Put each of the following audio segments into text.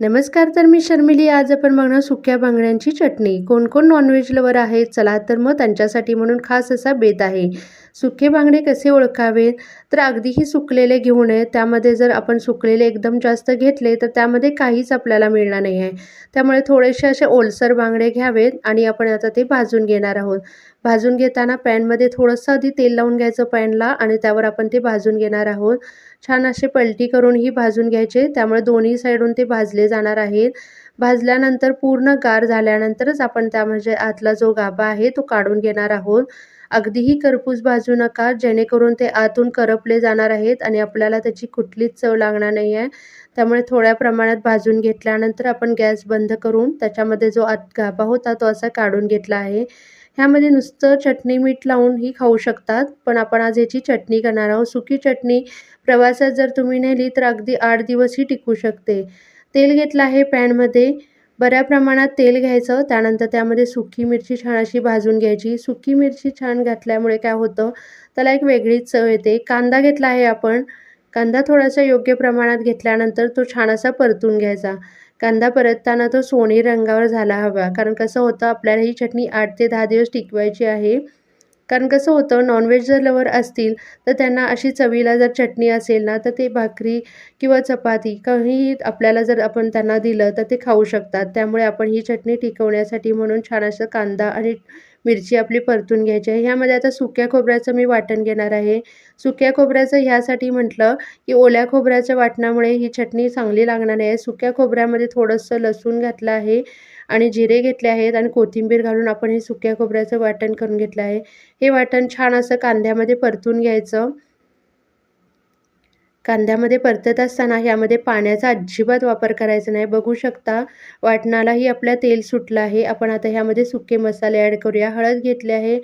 नमस्कार तर मी शर्मिली. आज आपण बघणार सुक्या बांगड्यांची चटणी. कोण कोण नॉनव्हेज लवर आहेत? चला तर मग त्यांच्यासाठी म्हणून खास असा बेत आहे. सुके बांगडे कसे ओळखावेत? तर अगदीही सुकलेले घेऊ नये. त्यामध्ये जर आपण सुकलेले एकदम जास्त घेतले तर त्यामध्ये काहीच आपल्याला मिळणार नाही आहे त्यामुळे थोडेसे असे ओलसर बांगडे घ्यावेत आणि आपण आता ते भाजून घेणार आहोत. भाजून घेताना पॅनमध्ये थोडंसं आधी तेल लावून घ्यायचं पॅनला आणि त्यावर आपण ते भाजून घेणार आहोत. छान असे पलटी करूनही भाजून घ्यायचे. त्यामुळे दोन्ही साईडून ते भाजले जाणार आहेत. भाजल्यानंतर पूर्ण गार झाल्यानंतरच आपण त्यामध्ये म्हणजे आतला जो गाभा आहे तो काढून घेणार आहोत. अगदीही करपूस भाजू नका जेणेकरून ते आतून करपले जाणार आहेत आणि आपल्याला त्याची कुठलीच चव लागणार नाही आहे. त्यामुळे थोड्या प्रमाणात भाजून घेतल्यानंतर आपण गॅस बंद करून त्याच्यामध्ये जो आत गाभा होता तो असा काढून घेतला आहे. ह्यामध्ये नुसतं चटणी मीठ लावूनही खाऊ शकतात पण आपण आज याची चटणी करणार आहोत. सुकी चटणी प्रवासात जर तुम्ही नेली तर अगदी आठ दिवसही टिकू शकते. तेल घेतलं आहे पॅनमध्ये. बऱ्या प्रमाणात तेल घ्यायचं त्यानंतर त्यामध्ये सुकी मिरची छान अशी भाजून घ्यायची. सुकी मिरची छान घातल्यामुळे काय होतं त्याला एक वेगळीच चव येते. कांदा घेतला आहे आपण. कांदा थोडासा योग्य प्रमाणात घेतल्यानंतर तो छान असा परतून घ्यायचा. कांदा परतताना तो सोनी रंगावर झाला हवा. कारण कसं होतं आपल्याला ही चटणी आठ ते दहा दिवस टिकवायची आहे. कारण कसं होतं नॉनव्हेज जर लवर असतील तर त्यांना अशी चवीला जर चटणी असेल ना तर ते भाकरी किंवा चपाती काहीही आपल्याला जर आपण त्यांना दिलं तर ते खाऊ शकतात. त्यामुळे आपण ही चटणी टिकवण्यासाठी म्हणून छान असं कांदा आणि मिरची आपली परतून घ्यायची आहे. ह्यामध्ये आता सुक्या खोबऱ्याचं मी वाटण घेणार आहे. सुक्या खोबऱ्याचं ह्यासाठी म्हटलं की ओल्या खोबऱ्याच्या वाटणामुळे ही चटणी चांगली लागणार आहे. सुक्या खोबऱ्यामध्ये थोडंसं लसूण घातलं आहे आणि जिरे घेतले आहेत आणि कोथिंबीर घालून आपण हे सुक्या खोबऱ्याचं वाटण करून घेतलं आहे. हे वाटण छान असं कांद्यामध्ये परतून घ्यायचं. कांद्यामध्ये परतत असताना ह्यामध्ये पाण्याचा अजिबात वापर करायचा नाही. बघू शकता वाटणालाही आपल्या तेल सुटलं आहे. आपण आता ह्यामध्ये सुके मसाले ॲड करूया. हळद घेतले आहे.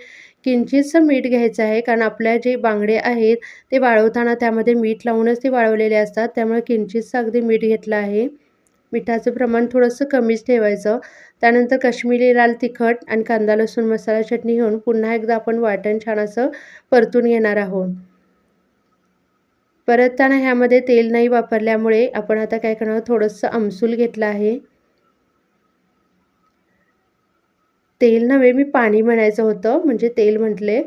किंचितसं मीठ घ्यायचं आहे कारण आपल्या जे बांगडे आहेत ते वाळवताना त्यामध्ये मीठ लावूनच ते वाळवलेले असतात. त्यामुळे किंचितसं अगदी मीठ घेतलं आहे. मिठाचं प्रमाण थोडंसं कमीच ठेवायचं. त्यानंतर कश्मीरी लाल तिखट आणि कांदा लसूण मसाला चटणी घेऊन पुन्हा एकदा आपण वाटण छान असं परतून घेणार आहोत. परतताना ह्यामध्ये तेल नाही वापरल्यामुळे आपण आता काय करणार? थोडंसं आमसूल घेतलं आहे. तेल नव्हे मी पाणी म्हणायचं होतं. म्हणजे तेल म्हटले.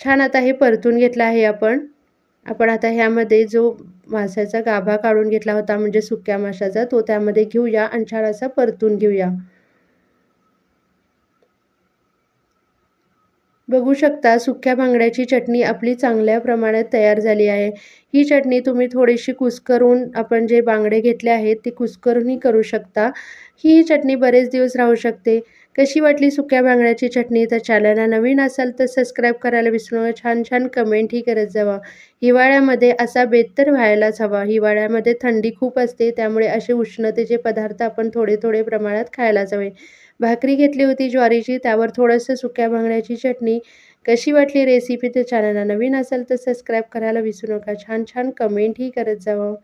छान आता हे परतून घेतलं आहे आपण. आपण आता ह्यामध्ये जो माशाचा गाभा काढून घेतला होता म्हणजे सुक्या माशाचा तो त्यामध्ये घेऊया आणि छान असा परतून घेऊया. बघू शकता सुक्या बांगड्याची चटणी आपली चांगल्या प्रमाणात तयार झाली आहे. ही चटणी तुम्ही थोडीशी कुस्करून आपण जे बांगडे घेतले आहेत ते कुस्करूनही करू शकता. ही चटणी बरेच दिवस राहू शकते. कशी वाटली सुक्या बांगड्याची चटणी? तर चॅनलला नवीन असाल तर सबस्क्राईब करायला विसरू नका. छान छान कमेंटही करत जावा. हिवाळ्यामध्ये असा बेत तर व्हायलाच हवा. हिवाळ्यामध्ये थंडी खूप असते त्यामुळे असे उष्णतेचे पदार्थ आपण थोडे थोडे प्रमाणात खायलाच हवे. भाकरी घेतली होती ज्वारीची त्यावर थोडंसं सुक्या बांगड्याची चटणी. कशी वाटली रेसिपी तर चॅनलला नवीन असेल तर सबस्क्राईब करायला विसरू नका. छान छान कमेंटही करत जावं.